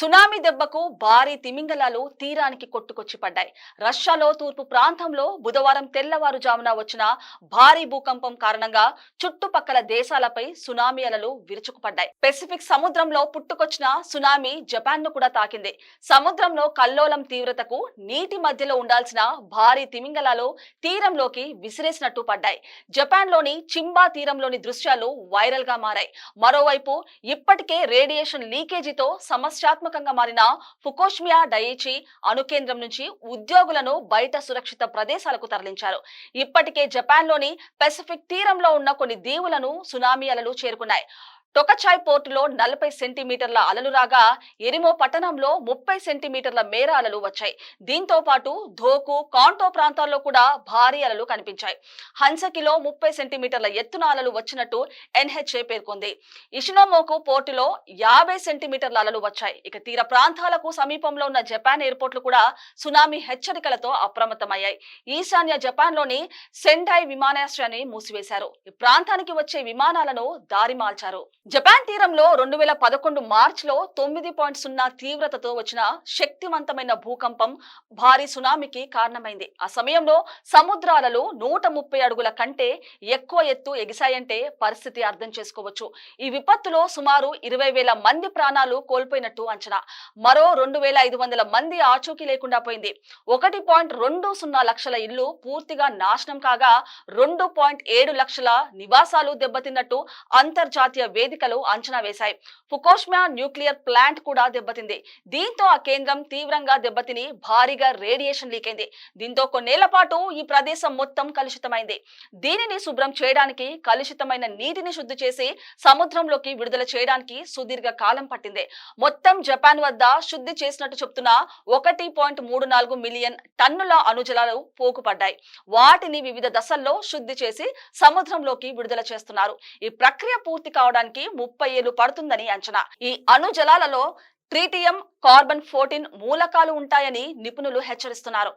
Tsunami దెబ్బకు భారీ తిమింగలాలు తీరానికి కొట్టుకొచ్చి పడ్డాయి రష్యాలో తూర్పు ప్రాంతంలో బుధవారం తెల్లవారుజామున వచ్చిన భారీ భూకంపం కారణంగా చుట్టుపక్కల దేశాలపై సునామీ అలలు విరుచుకుపడ్డాయి. పెసిఫిక్ సముద్రంలో పుట్టుకొచ్చిన సునామీ జపాన్ను కూడా తాకింది. సముద్రంలో కల్లోలం తీవ్రతకు నీటి మధ్యలో ఉండాల్సిన భారీ తిమింగలాలు తీరంలోకి విసిరేసినట్టు పడ్డాయి. జపాన్లోని చింబా తీరంలోని దృశ్యాలు వైరల్గా మారాయి. మరోవైపు ఇప్పటికే రేడియేషన్ లీకేజీతో సమస్యాత్మక సమస్యాత్మకంగా మారిన ఫుకోష్మియా డయిచి అణుకేంద్రం నుంచి ఉద్యోగులను బయట సురక్షిత ప్రదేశాలకు తరలించారు. ఇప్పటికే జపాన్లోని పెసిఫిక్ తీరంలో ఉన్న కొన్ని దీవులను సునామీ అలలు చేరుకున్నాయి. టొకచాయ్ పోర్టులో నలభై సెంటీమీటర్ల అలలు రాగా ఎరిమో పట్టణంలో ముప్పై సెంటీమీటర్ల మేర అలలు వచ్చాయి. దీంతో పాటు ధోకు కాంటో ప్రాంతాల్లో కూడా భారీ అలలు కనిపించాయి. హన్సకిలో ముప్పై సెంటీమీటర్ల ఎత్తున అలలు వచ్చినట్టు ఎన్హెచ్ఏ పేర్కొంది. ఇషినోమోకు పోర్టులో యాభై సెంటీమీటర్ల అలలు వచ్చాయి. ఇక తీర ప్రాంతాలకు సమీపంలో ఉన్న జపాన్ ఎయిర్పోర్ట్లు కూడా సునామీ హెచ్చరికలతో అప్రమత్తమయ్యాయి. ఈశాన్య జపాన్లోని సెండాయ్ విమానాశ్రయాన్ని మూసివేశారు. ఈ ప్రాంతానికి వచ్చే విమానాలను దారి మార్చారు జపాన్ తీరంలో రెండు వేల పదకొండు మార్చిలో తొమ్మిది పాయింట్ సున్నా తీవ్రతతో వచ్చిన శక్తివంతమైన భూకంపం భారీ సునామీకి కారణమైంది. ఆ సమయంలో సముద్రాలలో నూట ముప్పై అడుగుల కంటే ఎక్కువ ఎత్తు ఎగిశాయంటే పరిస్థితి అర్థం చేసుకోవచ్చు. ఈ విపత్తులో సుమారు ఇరవై వేల మంది ప్రాణాలు కోల్పోయినట్టు అంచనా. మరో రెండు వేల ఐదు వందల మంది ఆచూకీ లేకుండా పోయింది. ఒకటి పాయింట్ రెండు సున్నా లక్షల ఇల్లు పూర్తిగా నాశనం కాగా రెండు పాయింట్ ఏడు లక్షల నివాసాలు దెబ్బతిన్నట్టు అంతర్జాతీయ వేదిక వేదికలు అంచనా వేశాయి. ఫుకోష్మా న్యూక్లియర్ ప్లాంట్ కూడా దెబ్బతింది. దీంతో ఆ కేంద్రం తీవ్రంగా దెబ్బతిని భారీగా రేడియేషన్ లీక్ అయింది. దీంతో కొన్నేళ్ళ పాటు ఈ ప్రదేశం మొత్తం కలుషితమైంది. దీనిని శుభ్రం చేయడానికి కలుషితమైన నీటిని శుద్ధి చేసి సముద్రంలోకి విడుదల చేయడానికి సుదీర్ఘ కాలం పట్టింది. మొత్తం జపాన్ వద్ద శుద్ధి చేసినట్టు చెప్తున్న ఒకటి పాయింట్ మూడు నాలుగు మిలియన్ టన్నుల అనుజలాలు పోకుపడ్డాయి వాటిని వివిధ దశల్లో శుద్ధి చేసి సముద్రంలోకి విడుదల చేస్తున్నారు. ఈ ప్రక్రియ పూర్తి కావడానికి ముప్పై ఏళ్ళు పడుతుందని అంచనా. ఈ అణుజలాలలో ట్రీటియం కార్బన్ ఫోర్టీన్ మూలకాలు ఉంటాయని నిపుణులు హెచ్చరిస్తున్నారు.